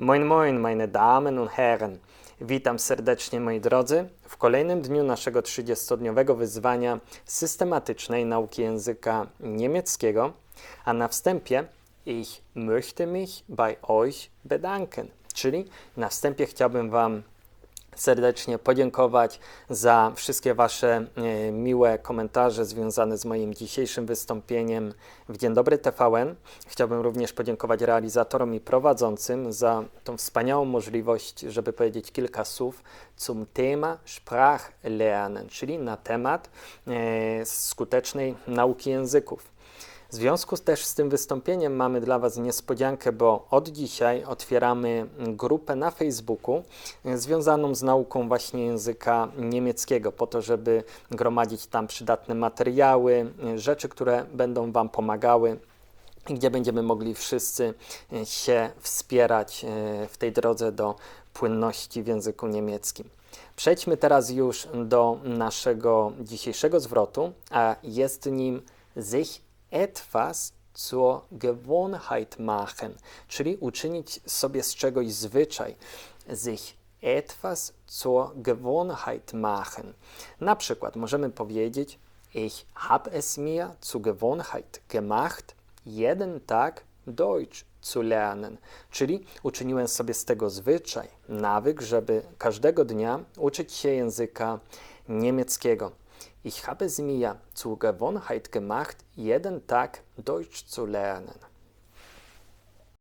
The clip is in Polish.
Moin, moin, meine Damen und Herren. Witam serdecznie, moi drodzy, w kolejnym dniu naszego 30-dniowego wyzwania systematycznej nauki języka niemieckiego. A na wstępie ich möchte mich bei euch bedanken, czyli na wstępie chciałbym Wam serdecznie podziękować za wszystkie Wasze e, miłe komentarze związane z moim dzisiejszym wystąpieniem w Dzień Dobry TVN. Chciałbym również podziękować realizatorom i prowadzącym za tą wspaniałą możliwość, żeby powiedzieć kilka słów zum Thema Sprachlernen, czyli na temat e, skutecznej nauki języków. W związku też z tym wystąpieniem mamy dla Was niespodziankę, bo od dzisiaj otwieramy grupę na Facebooku e, związaną z nauką właśnie języka niemieckiego, po to, żeby gromadzić tam przydatne materiały, e, rzeczy, które będą Wam pomagały gdzie będziemy mogli wszyscy e, się wspierać w tej drodze do płynności w języku niemieckim. Przejdźmy teraz już do naszego dzisiejszego zwrotu, a jest nim sich etwas zur Gewohnheit machen, czyli uczynić sobie z czegoś zwyczaj. Sich etwas zur Gewohnheit machen. Na przykład możemy powiedzieć, ich habe es mir zur Gewohnheit gemacht, jeden Tag Deutsch zu lernen, czyli uczyniłem sobie z tego zwyczaj, nawyk, żeby każdego dnia uczyć się języka niemieckiego. Ich habe es mir zur Gewohnheit gemacht, jeden Tag Deutsch zu lernen.